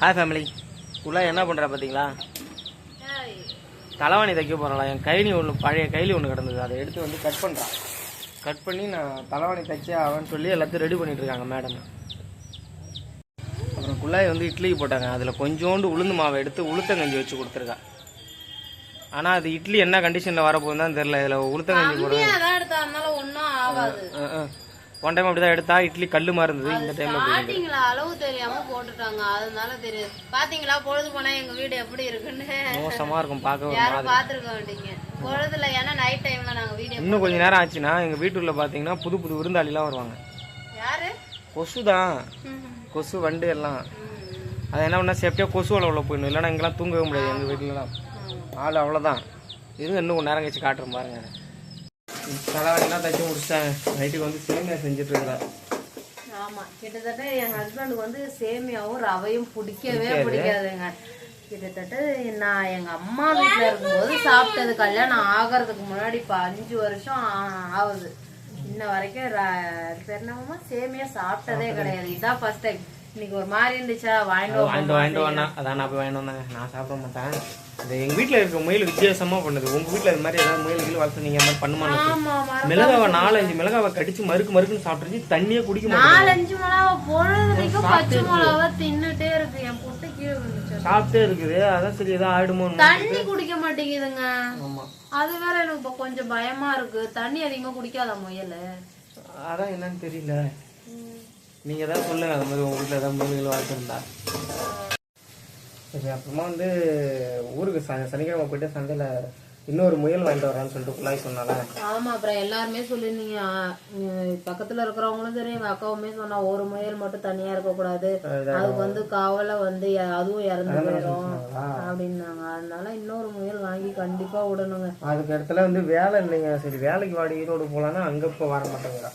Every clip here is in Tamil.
ஹாய் ஃபேமிலி உள்ள என்ன பண்ணுறா பார்த்தீங்களா தலைவாணி தைக்க போகிறா என் கைலி ஒன்று பழைய கைலி ஒன்று கிடந்தது. அதை எடுத்து வந்து கட் பண்ணுறான் கட் பண்ணி நான் தலைவாணி தைச்சே ஆவேன்னு சொல்லி எல்லாத்தையும் ரெடி பண்ணிட்டு இருக்காங்க மேடம் அப்புறம் குள்ளாய் வந்து இட்லிக்கு போட்டாங்க. அதில் கொஞ்சோண்டு உளுந்து மாவை எடுத்து உளுத்தங்கஞ்சி வச்சு கொடுத்துருக்கா. ஆனால் அது இட்லி என்ன கண்டிஷனில் வரப்போகுதுன்னு தான் தெரில இதில் உளுத்தங்கஞ்சி போடுறது. ஒன் டைம் அப்படி தான் எடுத்தா இட்லி கல் மாதிரி இருந்தது இந்த டைம். ஸ்டார்டிங்ல அளவு தெரியாம போட்டுட்டாங்க. அதனால தெரியுது பாத்தீங்களா? பொழுது போனா எங்க வீடு எப்படி இருக்குன்னு? மோசமாக இருக்கும் பார்க்க யாரும் பாத்துருக்க மாட்டீங்க. பொழுதுல ஏன்னா நைட் டைம்ல நாங்க வீடியோ இன்னும் கொஞ்ச நேரம் ஆச்சுன்னா எங்கள் வீட்டுள்ள பார்த்தீங்கன்னா புது புது விருந்தாளிலாம் வருவாங்க. யாரு? கொசு தான். கொசு வண்டு எல்லாம். அது என்ன பண்ணால் சேஃப்டியாக கொசு வலை உள்ள போயிடணும். இல்லைன்னா இங்கெல்லாம் தூங்கவே முடியாது எங்கள் வீட்டிலலாம். ஆள் அவ்வளோதான் இருங்க இன்னும் கொஞ்ச நேரம் கழிச்சு காட்டுறேன் பாருங்க. தலைவாணிலாம் தைச்சு முடிச்சிட்டாங்க. நைட்டுக்கு வந்து சேமியா செஞ்சுட்டு இருக்கிறேன் ஆமா கிட்டத்தட்ட என் ஹஸ்பண்டுக்கு வந்து சேமியாவும் ரவையும் பிடிக்கவே பிடிக்காதுங்க. கிட்டத்தட்ட நான் எங்க அம்மா வீட்டுல இருக்கும்போது சாப்பிட்டது கல்யாணம் ஆகிறதுக்கு முன்னாடி இப்ப அஞ்சு வருஷம் ஆகுது. இன்ன வரைக்கும் ர- பேர் என்னமாமா சேமியா சாப்பிட்டதே கிடையாது. இதான் ஃபர்ஸ்ட் டைம் இன்னைக்கு ஒரு மாதிரி இருந்துச்சா? வாங்கிட்டு வாங்கிட்டு வாங்கிட்டு வந்தா அதான் நான் போய் வாங்கிட்டு வந்தாங்க நான் சாப்பிட மாட்டேன். இந்த எங்கள் வீட்டில் இருக்க முயல் வித்தியாசமா பண்ணுது. உங்கள் வீட்டில் இது மாதிரி ஏதாவது முயல் கீழ் வளர்த்து நீங்கள் மாதிரி மரம் மிளகாவை நாலஞ்சு மிளகாவை கடிச்சு மறுக்கு மறுக்குன்னு சாப்பிட்டுருச்சு. தண்ணியே குடிக்க நாலஞ்சு மிளகா பொழுதுக்கு பச்சை மிளகாவை தின்னுட்டே இருக்கு. என் புட்டு கீழே விழுந்துச்சு. சாப்பிட்டே இருக்குது. அதான் சரி ஏதோ ஆயிடுமோ தண்ணி குடிக்க மாட்டேங்குதுங்க. ஆமா. அது வேற எனக்கு இப்ப கொஞ்சம் பயமா இருக்கு. தண்ணி அதிகமா குடிக்காத முயல்? அதான் என்னன்னு தெரியல. நீங்க தான் சொல்லுங்க அது மாதிரி உங்கள் வீட்டில் ஏதாவது முயல்கள் வளர்த்துருந்தா. சரி அப்புறமா வந்து ஊருக்கு ச சனிக்கிழமை போயிட்டு சந்தையில் இன்னொரு முயல் வாங்கிட்டு வரேன்னு சொல்லிட்டு குள்ளாய் சொன்னால. ஆமா அப்புறம் எல்லாருமே உம், பக்கத்துல இருக்கிறவங்களும் சரி எங்க அக்காவுமே சொன்னா ஒரு முயல் மட்டும் தனியா இருக்க கூடாது அதுக்கு வந்து காவல வந்து அதுவும் இறந்து போயிடும் அப்படின்னாங்க. அதனால இன்னொரு முயல் வாங்கி கண்டிப்பா விடணுங்க. அதுக்கு இடத்துல வந்து வேலை இல்லைங்க. சரி வேலைக்கு வாடி ஈரோடு போகலான்னா அங்கே இப்போ வர மாட்டேங்கிறா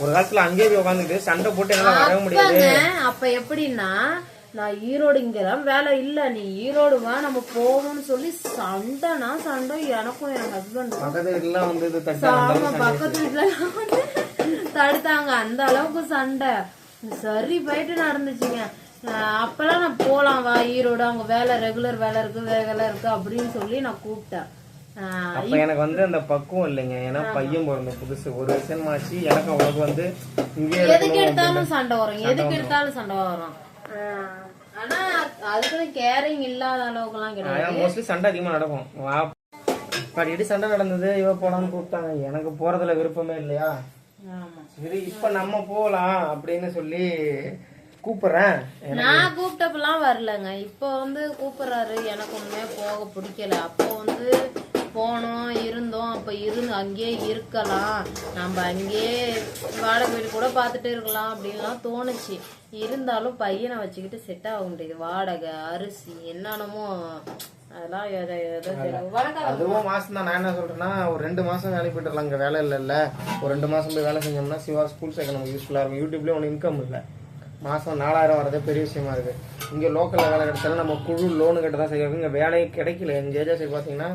ஒரு காலத்தில் அங்கேயே உட்காந்துட்டு சண்டை போட்டு என்னால் வரவே முடியாது. அப்ப எப்படின்னா நான் ஈரோடு இங்கெல்லாம் வேலை இல்ல. நீ ஈரோடு வா நம்ம போவோம்னு சொல்லி சண்டைனா சண்டை எனக்கும் என் ஹஸ்பண்ட் ஆமா பக்கத்து வீட்டுல வந்து தடுத்தாங்க. அந்த அளவுக்கு சண்டை. சரி போயிட்டு நடந்துச்சுங்க. அப்பெல்லாம் நான் போலாம் வா ஈரோடு. அங்க வேலை ரெகுலர் வேலை இருக்கு வேலை இருக்கு அப்படின்னு சொல்லி நான் கூப்பிட்டேன். அப்ப எனக்கு வந்து அந்த பக்குவம் இல்லைங்க. ஏன்னா பையன் பிறந்த புதுசு. ஒரு வருஷமாச்சு எனக்கு அவனுக்கு வந்து இங்கே எதுக்கு எடுத்தாலும் சண்டை வரும். எதுக்கு எடுத்தாலும் சண்டை வரும். ஆனா அதுக்குன்னு கேரிங் இல்லாத அளவுக்குலாம் கிடையாது. மோஸ்ட்லி சண்டை அதிகமா நடக்கும். வா. அடிக்கடி சண்டை நடந்தது? இவ போலான்னு கூப்பிட்டாங்க. எனக்கு போறதுல விருப்பமே இல்லையா? சரி இப்ப நம்ம போலாம் அப்படின்னு சொல்லி கூப்பிடுறேன். நான் கூப்பிட்டப்பெல்லாம் வரலங்க. இப்போ வந்து கூப்பிடுறாரு. எனக்கு ஒண்ணுமே போக பிடிக்கல. அப்போ வந்து போனோம் இருந்தோம். அப்ப இருந்து அங்கேயே இருக்கலாம். நம்ம அங்கேயே வாடகை வீடு கூட பார்த்துட்டு இருக்கலாம் அப்படின்லாம் தோணுச்சு. இருந்தாலும் பையனை வச்சுக்கிட்டு செட் ஆக முடியுது வாடகை அரிசி என்னென்னமோ. அதெல்லாம் எதை எதோ அதுவும் மாசம் தான் நான் என்ன சொல்றேன்னா ஒரு ரெண்டு மாசம் வேலைக்கு போயிட்டு இங்க வேலை இல்லைல்ல ஒரு ரெண்டு மாசம் போய் வேலை செஞ்சோம்னா சிவா ஸ்கூல் சேர்க்க நமக்கு யூஸ்ஃபுல்லா இருக்கும். யூடியூப்லயும் ஒன்று இன்கம் இல்லை. மாசம் நாலாயிரம் வரதே பெரிய விஷயமா இருக்கு இங்க லோக்கல்ல வேலை கிடைச்சாலும் நம்ம குழு லோனு கட்ட தான் செய்யறது இங்க வேலையே கிடைக்கல. எங்க ஏஜா சைடு பாத்தீங்கன்னா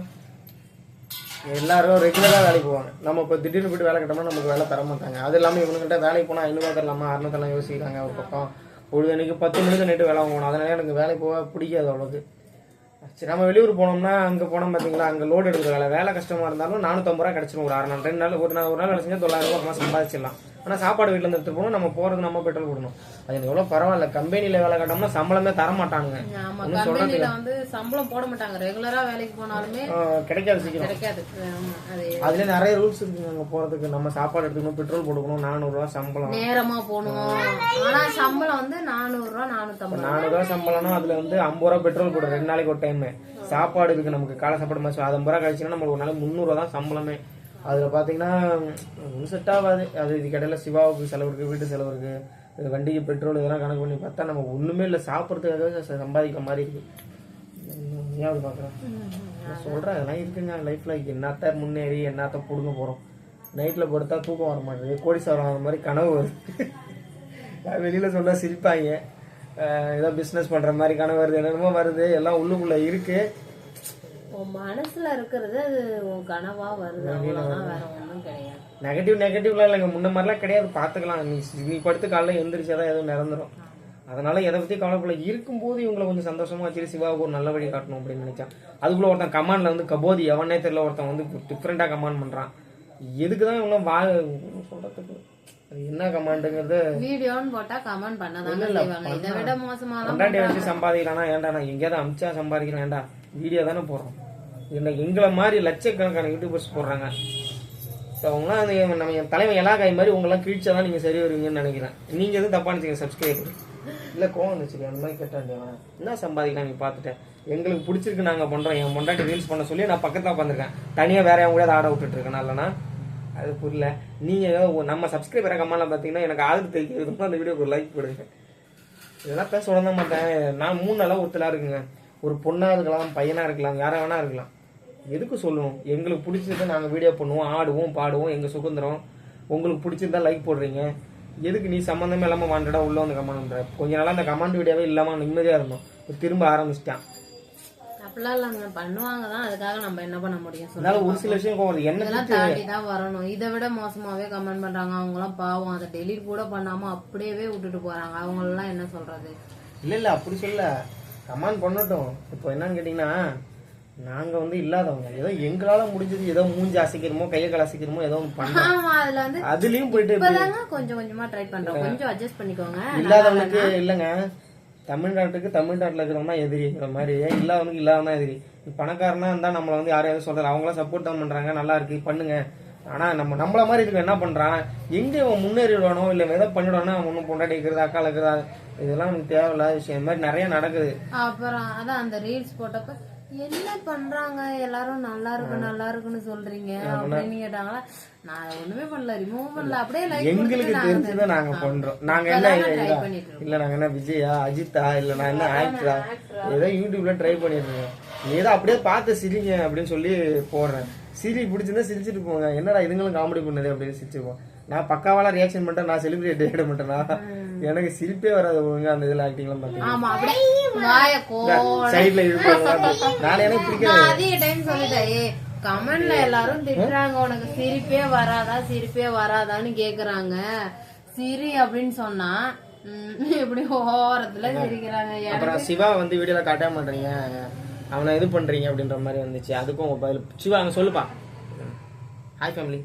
எல்லாரும் ரெகுலராக வேலைக்கு போவாங்க. நம்ம இப்போ திடீர்னு போய்ட்டு வேலை கட்டோம்னா நமக்கு வேலை தர மாட்டாங்க. அது இல்லாமல் இவங்ககிட்ட வேலைக்கு போனால் ஐநூறுவா தரலாமா? அறுநூத்தெல்லாம் யோசிக்கிறாங்க ஒரு பக்கம். பொழுது பத்து மணிக்கு நைட்டு வேலை வாங்கணும். அதனால எனக்கு வேலைக்கு போக பிடிக்காது அவ்வளோக்கு சரி நம்ம வெளியூர் போனோம்னா அங்கே போனோம் பார்த்தீங்களா அங்கே லோடு எடுக்கிற வேலை. வேலை கஷ்டமாக இருந்தாலும் நானூற்றம்பது ரூபா கிடச்சிடும் ஒரு ஆறு நாள் ரெண்டு நாள் ஒரு நாள் ஒரு நாள் வேலை செஞ்சா தொள்ளாயிரம் ரூபா சம்பாதிச்சிடலாம். ஆனால் சாப்பாடு வீட்டில் இருந்து எடுத்துட்டு போகணும். நம்ம போகிறது நம்ம பெட்ரோல் போடணும் அது எனக்கு எவ்வளோ பரவாயில்ல. கம்பெனியில் வேலை கட்டோம்னா சம்பளமே தர ஆமா கம்பெனில வந்து சம்பளம் போட மாட்டாங்க. ரெகுலரா வேலைக்கு போனாலுமே கிடைக்காது சீக்கிரம். கிடைக்காது. அதுல நிறைய ரூல்ஸ் இருக்குங்க. அங்கே போகிறதுக்கு நம்ம சாப்பாடு எடுத்துக்கணும் பெட்ரோல் போட்டுக்கணும் நானூறுரூவா சம்பளம். நேரமா போகணும். ஆனா சம்பளம் வந்து நானூறு ரூபா. நானூத்தம்பது நானூறுரூவா சம்பளம்னா அதுல வந்து ஐம்பது ரூபா பெட்ரோல் போடும் ரெண்டு நாளைக்கு ஒரு டைம் சாப்பாடு இருக்கு நமக்கு. காலை சாப்பாடு அது ஐம்பது ரூபா கழிச்சுன்னா நம்மளுக்கு ஒரு நாளைக்கு முந்நூறுவா தான் சம்பளமே. அதில் பார்த்தீங்கன்னா ஒன்றும் செட் ஆகாது. அது இதுக்கு சிவாவுக்கு செலவு இருக்குது வீட்டு செலவு இருக்குது வண்டிக்கு பெட்ரோல் இதெல்லாம் கணக்கு பண்ணி பார்த்தா நம்ம ஒன்றுமே இல்லை சாப்பிட்றதுக்காக சம்பாதிக்கிற மாதிரி இருக்குது ஏன் அப்படி பாக்குறேன். நான் அதெல்லாம் இருக்குங்க. லைஃப்பில் என்னத்த முன்னேறி என்னத்த பிடுங்க போகிறோம் நைட்டில் படுத்தா தூக்கம் வர மாட்டேங்குது. கோடீஸ்வரம் அந்த மாதிரி கனவு வருது. வெளியில் சொல்ல சிரிப்பாங்க. ஏதோ பிஸ்னஸ் பண்ணுற மாதிரி கனவு வருது. என்னென்னமோ வருது. எல்லாம் உள்ளுக்குள்ளே இருக்குது உன் மனசுல இருக்கிறது அது உன் கனவா வருது. அவ்வளவுதான் வேற ஒண்ணும் கிடையாது. நெகட்டிவ் நெகட்டிவ்லாம் இல்லைங்க முன்ன மாதிரிலாம் கிடையாது. பார்த்துக்கலாம். நீ நீ படுத்து காலைல எந்திரிச்சாதான் எதுவும் நிறந்துரும் அதனால எதை பத்தி கவலைப்படல. இருக்கும்போது இவங்களை கொஞ்சம் சந்தோஷமா வச்சுட்டு சிவாவுக்கு ஒரு நல்ல வழி காட்டணும் அப்படின்னு நினைச்சேன் அதுக்குள்ள ஒருத்தன் கமாண்ட்ல வந்து கபோதி எவனே தெரியல ஒருத்தன் வந்து டிஃப்ரெண்டா கமாண்ட் பண்றான். எதுக்கு தான் இவங்க வா சொல்றதுக்கு? அது என்ன கமாண்டுங்கிறது வீடியோன்னு போட்டா கமெண்ட் பண்ணதாங்க இல்ல, இதை விட கொண்டாட்டி வச்சு சம்பாதிக்கலாம்னா ஏன்டா நான் எங்கேயாவது அமிச்சா சம்பாதிக்கலாம் ஏன்டா? வீடியோ தானே போடுறோம். இல்லை எங்களை மாதிரி லட்சக்கணக்கான யூடியூபர்ஸ் போடுறாங்க. ஸோ அவங்களாம் நம்ம என் தலைமை எல்லா மாதிரி உங்களாம் கிழிச்சா தான் நீங்கள் சரி வருவீங்கன்னு நினைக்கிறேன். நீங்கள் எதுவும் தப்பாக நினச்சிங்க சப்ஸ்கிரைபர் இல்லை கோவம் வந்துச்சு அந்த மாதிரி கேட்டாண்டி என்ன சம்பாதிக்கலாம் நீ பார்த்துட்டேன் எங்களுக்கு பிடிச்சிருக்கு நாங்கள் பண்ணுறோம் என் பொண்டாட்டி ரீல்ஸ் பண்ண சொல்லி நான் பக்கத்தில் உட்காந்துருக்கேன் தனியாக வேற என் கூட ஆட விட்டுட்டு இருக்கேன் இல்லைனா அது புரியல. நீங்கள் நம்ம சப்ஸ்கிரைபர் கம்மாலாம் பார்த்தீங்கன்னா எனக்கு ஆதரவு தெரிவிக்கிறதுக்கு அந்த வீடியோக்கு ஒரு லைக் போடுங்க. இதெல்லாம் பேச உடனே மாட்டேன். நான் மூணு நாளாக ஒருத்தலாக இருக்குங்க. ஒரு பொண்ணாக இருக்கலாம் பையனாக இருக்கலாம் யாராக வேணா இருக்கலாம். எதுக்கு சொல்லணும்? எங்களுக்கு பிடிச்சதை நாங்கள் வீடியோ பண்ணுவோம் ஆடுவோம் பாடுவோம் எங்கள் சுதந்திரம். உங்களுக்கு பிடிச்சிருந்தா லைக் போடுறீங்க. எதுக்கு நீ சம்மந்தமே இல்லாமல் வாண்டடா உள்ள வந்து கமெண்ட் பண்ற? கொஞ்ச நாளா அந்த கமெண்ட் வீடியோவே இல்லாமல் நிம்மதியாக இருந்தோம். இப்ப திரும்ப ஆரம்பிச்சிட்டான். அப்படிலாம் இல்லைங்க. பண்ணுவாங்க தான் அதுக்காக நம்ம என்ன பண்ண முடியும் அதனால ஒரு சில விஷயம். என்ன தாண்டி தான் வரணும். இதை விட மோசமாவே கமெண்ட் பண்றாங்க. அவங்க எல்லாம் பாவம். அதை டெலிட் கூட பண்ணாம அப்படியே விட்டுட்டு போறாங்க. அவங்க எல்லாம் என்ன சொல்றது? இல்ல இல்ல. அப்படி சொல்ல கமெண்ட் பண்ணட்டும். இப்போ என்னன்னு கேட்டீங்கன்னா நாங்க வந்து இல்லாதவங்க. ஏதோ எங்களால முடிஞ்சது ஏதோ மூஞ்சி அசைக்கிறோமோ கையை கால் அசைக்கிறோமோ ஏதோ வந்து அதுலயும் போயிட்டு கொஞ்சம் கொஞ்சமா ட்ரை பண்றோம். கொஞ்சம் அட்ஜஸ்ட் பண்ணிக்கோங்க. இல்லாதவனுக்கு இல்லைங்க. தமிழ்நாட்டுக்கு தமிழ்நாட்டுல இருக்கிறவங்க எதிரிங்கிற மாதிரி. இல்லாதவனுக்கு இல்லாதவன் எதிரி? பணக்காரனா இருந்தா நம்மள வந்து யாரையாவது சொல்றாரு அவங்களாம் சப்போர்ட் தான் பண்றாங்க. நல்லா இருக்கு பண்ணுங்க. ஆனா நம்ம நம்மள மாதிரி இருக்க என்ன பண்றான்? எங்க இவன் முன்னேறிடுவானோ இல்ல எதை பண்ணிடுவானோ அவன் ஒன்னும் பொண்டாட்டி இருக்கிறது அக்கால இருக்கிறதா இதெல்லாம் நமக்கு தேவையில்லாத விஷயம். மாதிரி நிறைய நடக்குது. அப்புறம் அதான் அந்த ரீல்ஸ் போட்டப்ப என்ன பண்றாங்க? எல்லாரும் நல்லா இருக்கு நல்லா இருக்குன்னு சொல்றீங்க அப்படின்னு கேட்டாங்களா நான் ஒண்ணுமே பண்ணல ரிமூவ் பண்ணல. அப்படியே லைக் எங்களுக்கு தெரிஞ்சதை நாங்க பண்றோம். நாங்க என்ன இல்ல நாங்க என்ன விஜயா அஜித்தா இல்ல நான் என்ன ஆக்டரா ஏதோ யூடியூப்ல ட்ரை பண்ணிருக்கேன் நீ ஏதோ அப்படியே பார்த்து சிரிங்க அப்படின்னு சொல்லி போடுறேன். சிரி பிடிச்சிருந்தா சிரிச்சிட்டு போங்க. என்னடா இதுங்களும் காமெடி பண்ணுது அப்படின்னு சிரிச்சுப்போம் நான் பக்காவாலாம் ரியாக்ஷன் பண்ணிட்டேன் நான் செலிபிரேட் ஆகிட மாட்டேனா? எனக்கு சிரிப்பே வராது ஒழுங்கா அந்த இதுல ஆக்டிங்லாம் பார்த்தீங்கன்னா. வாய சைட்ல நானே எனக்கு பிடிக்காது நான் அதிக டைம் சொல்லிட்டேன் ஏ கமெண்ட்ல எல்லாரும் திட்டுறாங்க உனக்கு சிரிப்பே வராதா சிரிப்பே வராதான்னு கேக்குறாங்க. சிரி அப்படின்னு சொன்னா இப்படி ஓரத்துல சிரிக்கிறாங்க. அப்புறம் சிவா வந்து வீடியோல காட்ட மாட்டீங்க அவனை இது பண்றீங்க அப்படின்ற மாதிரி வந்துச்சு. அதுக்கும் உங்க பதில். சிவா அங்க சொல்லுப்பா. ஹாய் ஃபேமிலி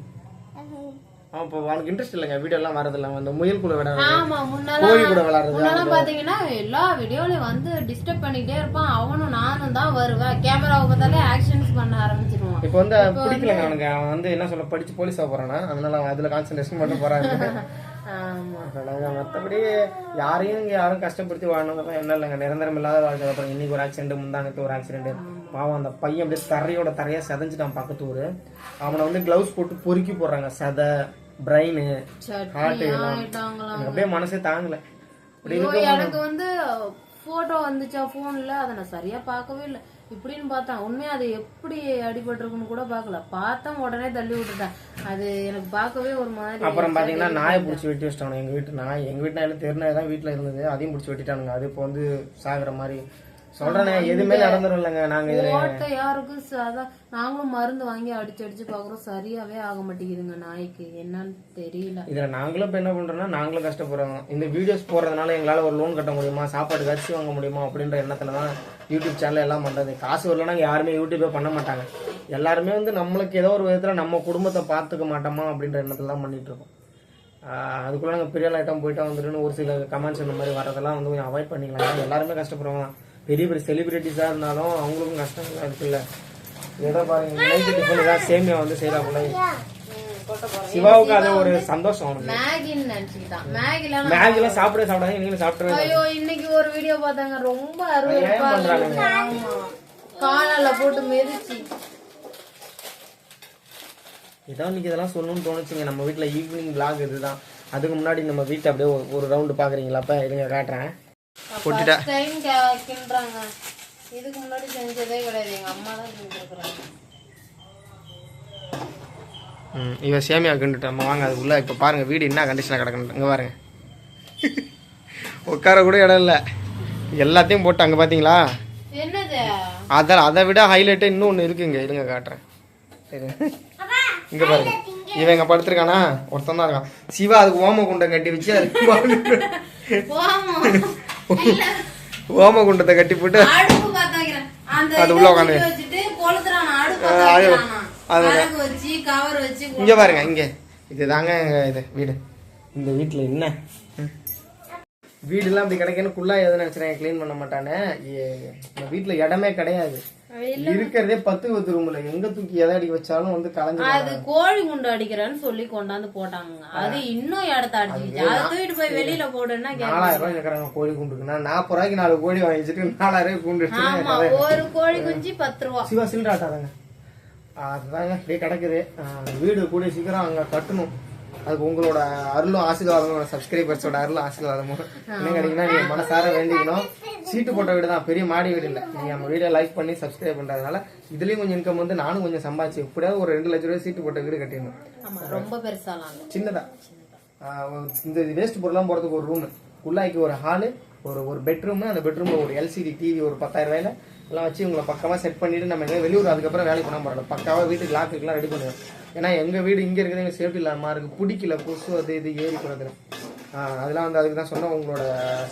அவன் இப்போ அவனுக்கு இன்ட்ரெஸ்ட் இல்லைங்க வீடியோ எல்லாம் வரதில்ல அந்த முயல் கூட ஆமா கோழி விளையாடுறது பாத்தீங்கன்னா எல்லா வீடியோலயும் வந்து டிஸ்டர்ப் பண்ணிட்டே இருப்பான் அவனும் நானும் தான் வருவேன். கேமராவை பார்த்தாலே ஆக்ஷன்ஸ் பண்ண ஆரம்பிச்சிருவான். இப்போ வந்து பிடிக்கலங்க அவனுக்கு. அவன் வந்து என்ன சொல்ல படிச்சு போலீஸா போறானா? அதனால அவன் அதுல கான்சென்ட்ரேஷன் மட்டும் போறாங்க ஆமா. அதனால மற்றபடி யாரையும் இங்க யாரும் கஷ்டப்படுத்தி வாழணும் என்ன இல்லைங்க? நிரந்தரம் இல்லாத வாழ்க்கை அப்புறம் இன்னைக்கு ஒரு ஆக்சிடென்ட் முந்தானத்து ஒரு ஆக்சிடென்ட் பாவம் அந்த பையன் அப்படியே தரையோட தரையா செதஞ்சிட்டான் பக்கத்து ஊரு அவனை வந்து கிளவுஸ் போட்டு பொறுக்கி போடுறாங்க. சதை பிரெயின் ஆயிட்டாங்களாம் எனக்கு அப்படியே மனசே தாங்கல. எனக்கு வந்து போட்டோ வந்துச்சா போன்ல அதை நான் சரியா பார்க்கவே இல்லை. இப்படின்னு பார்த்தேன். உண்மையா அது எப்படி அடிபட்டிருக்குன்னு கூட பார்க்கல. பார்த்தேன் உடனே தள்ளி விட்டுட்டேன். அது எனக்கு பார்க்கவே ஒரு மாதிரி அப்புறம் பாத்தீங்கன்னா நாயை பிடிச்சி வெட்டி வச்சிட்டாங்க எங்க வீட்டு நாய். எங்க வீட்டு நாயில தெருநாய் தான் வீட்டுல இருந்தது. அதையும் பிடிச்சி வெட்டிட்டானுங்க. அது இப்போ வந்து சாகுற மாதிரி சொல்றேனே எதுவுமே நடந்துரும் இல்லைங்க நாங்க இதுல. ஓட்ட யாருக்கு ச- அதான் நாங்களும் மருந்து வாங்கி அடிச்சு அடிச்சு பாக்குறோம் சரியாவே ஆக மாட்டேங்குதுங்க நாய்க்கு. என்னன்னு தெரியல. இதுல நாங்களும் இப்ப என்ன பண்றோம்னா நாங்களும் கஷ்டப்படுறோம். இந்த வீடியோஸ் போறதுனால எங்களால ஒரு லோன் கட்ட முடியுமா சாப்பாடு அரிசி வாங்க முடியுமா அப்படின்ற எண்ணத்துல தான் யூடியூப் சேனல் எல்லாம் பண்றது. காசு வரலன்னா யாருமே யூடியூபே பண்ண மாட்டாங்க. எல்லாருமே வந்து நம்மளுக்கு ஏதோ ஒரு விதத்துல நம்ம குடும்பத்தை பார்த்துக்க மாட்டோமா அப்படின்ற எண்ணத்துல தான் பண்ணிட்டு இருக்கோம். அதுக்குள்ள நாங்கள் பெரிய ஐட்டம் போயிட்டா வந்துட்டுன்னு ஒரு சில கமெண்ட்ஸ் இந்த மாதிரி வரதெல்லாம் வந்து கொஞ்சம் அவாய்ட் பண்ணிக்கலாம் எல்லாருமே கஷ்டப்படுவாங்க பெரிய பெரிய செலிபிரிட்டிஸாக இருந்தாலும் அவங்களுக்கும் கஷ்டங்கள் இருக்குல்ல. ஏதோ பாருங்க நைட்டு டிஃபன் ஏதாவது சேமியா வந்து செய்யறாப்புல சிவாவுக்கு அது ஒரு சந்தோஷம் அவனுக்கு. மேகின்னு நினைச்சுக்கிட்டான். மேகில மேகிலாம் சாப்பிட சாப்பிடாது நீங்களும் சாப்பிட்றது ஐயோ இன்னைக்கு ஒரு வீடியோ பார்த்தாங்க. ரொம்ப அருவருப்பா. காலால போட்டு மிதிச்சு. ஏதோ இன்னைக்கு இதெல்லாம் சொல்லணும்னு தோணுச்சுங்க. நம்ம வீட்டில் ஈவினிங் vlog இதுதான். அதுக்கு முன்னாடி நம்ம வீட்டை அப்படியே ஒரு- ஒரு ரவுண்டு பார்க்குறீங்களா? அப்போ இருங்க காட்டுறேன். கொட்டிட்டா டைம் கிண்டுறாங்க. இதுக்கு முன்னாடி செஞ்சதே கிடையாது. எங்க அம்மா தான் செஞ்சிருக்கிறாங்க. ம் இவன் சேமியா கிண்டுட்டோம் வாங்க அதுக்குள்ளே இப்போ பாருங்க வீடு என்ன கண்டிஷனில் கிடக்குன்னு. இங்கே பாருங்க. உட்கார கூட இடம் இல்லை. எல்லாத்தையும் போட்டு அங்கே பார்த்தீங்களா என்னது? அதான் அதை விட ஹைலைட்டு இன்னும் ஒன்று இருக்குங்க இருங்க காட்டுறேன். இங்க பாருங்க. இவன் இங்க படுத்திருக்கானா? ஒருத்தன் தான் இருக்கான். சிவா அதுக்கு ஓம குண்டை கட்டி வச்சு அதுக்கு பால் போமா ஓமகுண்டத்தை கட்டி போட்டு அது இதை உள்ள வச்சு இங்க பாருங்க இங்க. இதுதாங்க எங்க இது வீடு. இந்த வீட்டுல என்ன? ம். வீடுலாம் இப்படி கிடைக்கணும் குள்ளா எதுவும் நினைச்சிருக்கேன் க்ளீன் பண்ண மாட்டானே. வீட்டுல இடமே கிடையாது. இருக்கிறதே பத்து பத்து ரூம்ல எங்க தூக்கி எதை அடிக்க வச்சாலும் வந்து கலைஞ்சு அது கோழி குண்டு அடிக்கிறேன்னு சொல்லி கொண்டாந்து போட்டாங்க அது இன்னும் இடத்த அடிச்சுக்கிச்சு அதை தூக்கிட்டு போய் வெளியில போடுன்னா நாலாயிரம் ரூபாய் கேக்குறாங்க கோழி குண்டுக்குன்னா நாற்பது ரூபாய்க்கு நாலு கோழி வாங்கி வச்சுட்டு நாலாயிரம் ரூபாய் குண்டு ஒரு கோழி குஞ்சு பத்து ரூபா. சிவா சில்லற ஆட்டாதாங்க. அதுதாங்க அப்படியே கிடக்குது. வீடு கூடிய சீக்கிரம் அங்க கட்டணும். அதுக்கு உங்களோட அருளும் ஆசீர்வாதமும் சப்ஸ்கிரைபர்ஸோட அருளும் ஆசீர்வாதமும். என்ன கேட்டீங்கன்னா நீங்க மனசார வேண்டிக்கணும். சீட்டு போட்ட வீடு தான் பெரிய மாடி வீடு இல்லை. நீங்க நம்ம வீடியோ லைக் பண்ணி சப்ஸ்கிரைப் பண்றதுனால இதுலயும் கொஞ்சம் இன்கம் வந்து நானும் கொஞ்சம் சம்பாதிச்சு எப்படியாவது ஒரு ரெண்டு லட்ச ரூபாய் சீட்டு போட்ட வீடு கட்டிடணும். ரொம்ப பெருசாலாம். சின்னதா. இந்த வேஸ்ட் பொருள்லாம் போறதுக்கு ஒரு ரூம் குள்ளாய்க்கு ஒரு ஹாலு ஒரு ஒரு பெட்ரூம் அந்த பெட்ரூம்ல ஒரு எல்சிடி டிவி ஒரு பத்தாயிரம் ரூபாயில. எல்லாம் வச்சு உங்களை பக்கமா செட் பண்ணிட்டு நம்ம வெளியூர் அதுக்கப்புறம் வேலைக்கு பண்ண பரவாயில்ல. பக்காவா வீட்டுக்கு லாக்குக்கெல்லாம் ரெடி பண்ணுவேன். ஏன்னா எங்க வீடு இங்க இருக்கிறது எங்க சேஃப்டி இல்லாம இருக்கு. பிடிக்கல கொசு அது இது ஏறி போறது அதெல்லாம் வந்து அதுக்கு தான் சொன்னேன் உங்களோட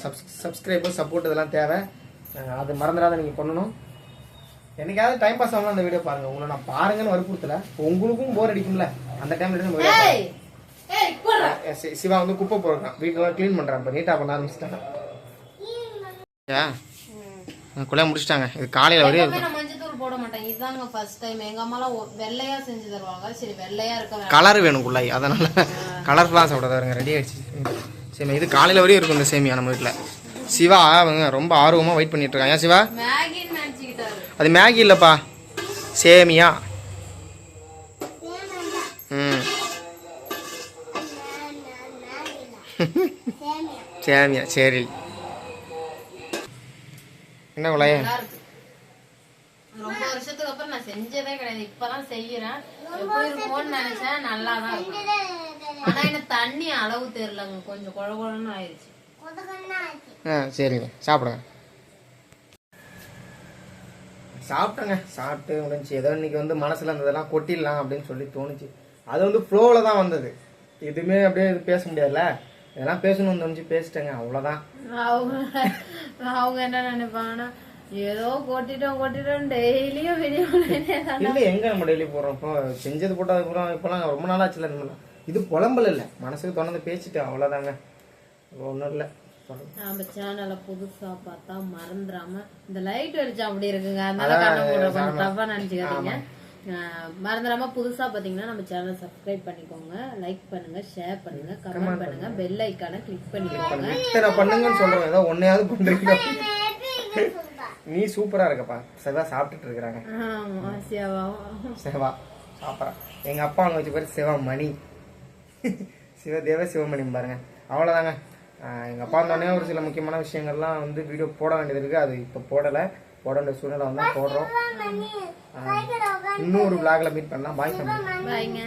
சப்ஸ் சப்ஸ்கிரைபர் சப்போர்ட் இதெல்லாம் தேவை. அது மறந்துடாத நீங்க பண்ணணும். என்னைக்காவது டைம் பாஸ் ஆகலாம் அந்த வீடியோ பாருங்க. உங்களை நான் பாருங்கன்னு வற்புறுத்தல. உங்களுக்கும் போர் அடிக்கும்ல. அந்த டைம்ல சி- சிவா வந்து குப்பை போடுறான். வீட்டெல்லாம் க்ளீன் பண்றான். இப்போ நீட்டா பண்ண ஆரம்பிச்சிட்டாங்க குள்ள முடிச்சிட்டாங்க. இது காலையில வரையும் எப்பவுமே இதுதாங்க ஃபர்ஸ்ட் டைம் எங்க அம்மாலாம் வெள்ளையா செஞ்சு தருவாங்க. சரி வெள்ளையா இருக்க. கலர் வேணும் குள்ளாய் அதனால கலர்ஃபுல்லாக சாப்பிட வருங்க ரெடி ஆயிடுச்சு. சரி இது காலையில வரையும் இருக்கும் இந்த சேமியா நம்ம வீட்டில் சிவா அவங்க ரொம்ப ஆர்வமா வெயிட் பண்ணிட்டு இருக்காங்க. ஏன் சிவா? அது மேகி இல்லப்பா. சேமியா. ம். சேமியா. சரி. என்ன இருக்கு. ரொம்ப வருஷத்துக்கு அப்புறம் நான் செஞ்சதே கிடையாது. இப்பதான் செய்யறேன். எப்படி இருக்குமோன்னு நினைச்சேன் நல்லா தான் இருக்கும். ஆனா எனக்கு தண்ணி அளவு தெரியலங்க. கொஞ்சம் குழ குழன்னு ஆயிடுச்சு. ஆ சரிங்க. சாப்பிடுங்க. சாப்பிட்டேங்க. சாப்பிட்டு முடிஞ்சு. ஏதோ இன்னைக்கு வந்து மனசுல இருந்ததெல்லாம் கொட்டிடலாம் அப்படின்னு சொல்லி தோணுச்சு. அது வந்து ஃப்ளோவில் தான் வந்தது. எதுவுமே அப்படியே இது பேச முடியாதுல்ல? இதெல்லாம் பேசணும்னு தோணுச்சு. பேசிட்டேங்க. அவ்வளோதான் அவங்க அவங்க என்ன நினைப்பாங்கன்னா ஏதோ கொட்டிட்டோம் கொட்டிட்டோம். டெய்லியும் வீடியோ இல்லை எங்க நம்ம டெய்லி போடுறோம் இப்போ செஞ்சது போட்டது அப்புறம் இப்போலாம் ரொம்ப நாளாச்சுல இந்த மாதிரிலாம் இது புலம்பல் இல்லை. மனசுக்கு தொடர்ந்து பேசிட்டு அவ்வளோதாங்க ஒன்றும் இல்லை. நம்ம சேனலை புதுசா பார்த்தா மறந்துடாம இந்த லைட் வெளிச்சம் அப்படி இருக்குங்க. அதனால கண்ண போடுற கொஞ்சம் தப்பா நினைச்சுக்காதீங்க. மறந்துடாம புதுசா பாத்தீங்கன்னா நம்ம சேனலை சப்ஸ்கிரைப் பண்ணிக்கோங்க. லைக் பண்ணுங்க ஷேர் பண்ணுங்க கமெண்ட் பண்ணுங்க. பெல் ஐக்கான கிளிக் பண்ணிக்கோங்க. இத்தனை பண்ணுங்கன்னு சொல்றேன். ஏதோ ஒன்னையாவது பண்றீங்க நீ சூப்பரா இருக்கப்பா. செவா சாப்பிட்டுட்டு இருக்கிறாங்க. செவா. சாப்பிட்றா. எங்க அப்பா அவங்க வச்ச பேர் சிவமணி சிவதேவ சிவமணி பாருங்க. அவ்வளோதாங்க எங்க அப்பா வந்தோடனே ஒரு சில முக்கியமான விஷயங்கள்லாம் வந்து வீடியோ போட வேண்டியது இருக்கு. அது இப்போ போடலை. போட வேண்டிய சூழ்நிலை வந்தா போடுறோம். ஒரு vlogல மீட் பண்ணலாம். பாய் பண்ணி பாய்ங்க